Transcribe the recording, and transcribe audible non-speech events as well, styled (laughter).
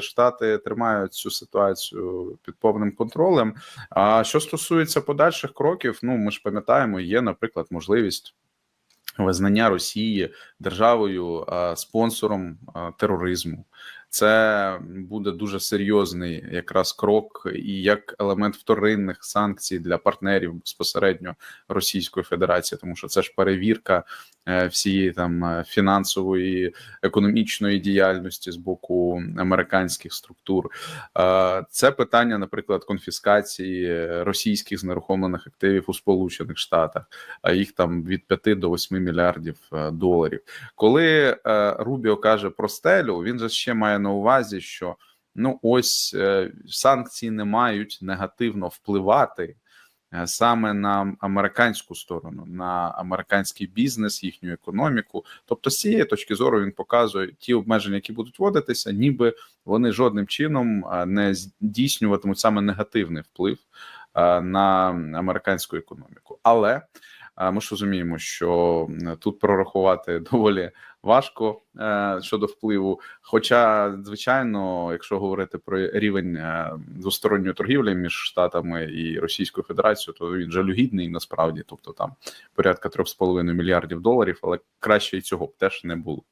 Штати тримають цю ситуацію під повним контролем. А що стосується подальших кроків, ну ми ж пам'ятаємо, є, наприклад, можливість. Визнання Росії державою а, спонсором а, тероризму, це буде дуже серйозний якраз крок, і як елемент вторинних санкцій для партнерів безпосередньо Російської Федерації, тому що це ж перевірка е, всієї там е, фінансової економічної діяльності з боку американських структур. Е, Це питання, наприклад, конфіскації російських знерухомлених активів у Сполучених Штатах, а їх там від 5 до 8 мільярдів доларів. Коли Рубіо каже про стелю, він же ще має на увазі, що ну ось е, санкції не мають негативно впливати е, саме на американську сторону, на американський бізнес, їхню економіку. Тобто, з цієї точки зору він показує ті обмеження, які будуть вводитися, ніби вони жодним чином е, не здійснюватимуть саме негативний вплив на американську економіку. Але ми ж розуміємо, що тут прорахувати (laughs) доволі важко е, щодо впливу. Хоча, звичайно, якщо говорити про рівень е, двосторонньої торгівлі між штатами і Російською Федерацією, то він жалюгідний насправді, тобто там порядка 3,5 мільярдів доларів, але краще і цього б теж не було.